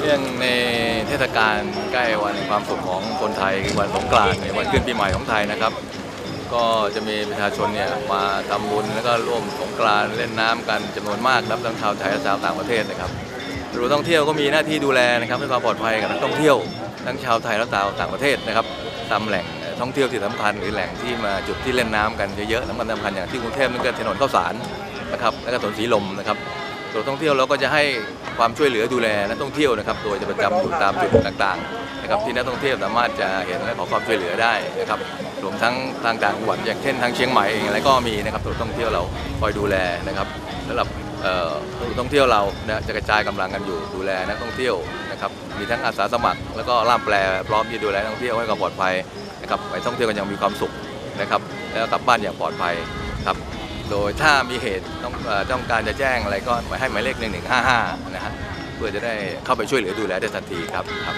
เรื่องในเทศกาลใกล้วันความสุขของคนไทยคือวันสงกรานต์ในวันขึ้นปีใหม่ของไทยนะครับ ก็จะมีประชาชนเนี่ยมาทำบุญแล้วก็ร่วมสงกรานต์เล่นน้ำกันจำนวนมากครับทั้งชาวไทยและชาวต่างประเทศนะครับตำรวจท่องเที่ยวก็มีหน้าที่ดูแลนะครับให้ความปลอดภัยกับนักท่องเที่ยวทั้งชาวไทยและชาวต่างประเทศนะครับตามแหล่งท่องเที่ยวที่สำคัญหรือแหล่งที่มาจุดที่เล่นน้ำกันเยอะๆสำคัญสำคัญอย่างที่กรุงเทพนั่นก็ถนนข้าวสารนะครับและก็ถนนสีลมนะครับตำรวจท่องเที่ยวเราก็จะให้ ความช่วยเหลือดูแลนักท่องเที่ยวนะครับ โดยจะประจำอยู่ตามจุดต่างๆนะครับที่นักท่องเที่ยวสามารถจะเห็นและขอความช่วยเหลือได้นะครับรวมทั้งทางต่างจังหวัดอย่างเช่นทางเชียงใหม่เองอะไรก็มีนะครับตำรวท่องเที่ยวเราคอยดูแลนะครับสำหรับตำรวท่องเที่ยวเรานะจะกระจายกำลังกันอยู่ดูแลนักท่องเที่ยวนะครับมีทั้งอาสาสมัคร แล้วก็ล่ามแปลพร้อมที่จดูแลนักท่องเที่ยวให้ควาปลอดภัยนะครับไปท่องเที่ยวกันอย่างมีความสุขนะครับแล้วกลับบ้านอย่างปลอดภัยครับ โดยถ้ามีเหตุต้องต้องการจะแจ้งอะไรก็หมายให้หมายเลข 1155 นะฮะเพื่อจะได้เข้าไปช่วยเหลือดูแลได้ทันทีครับครับ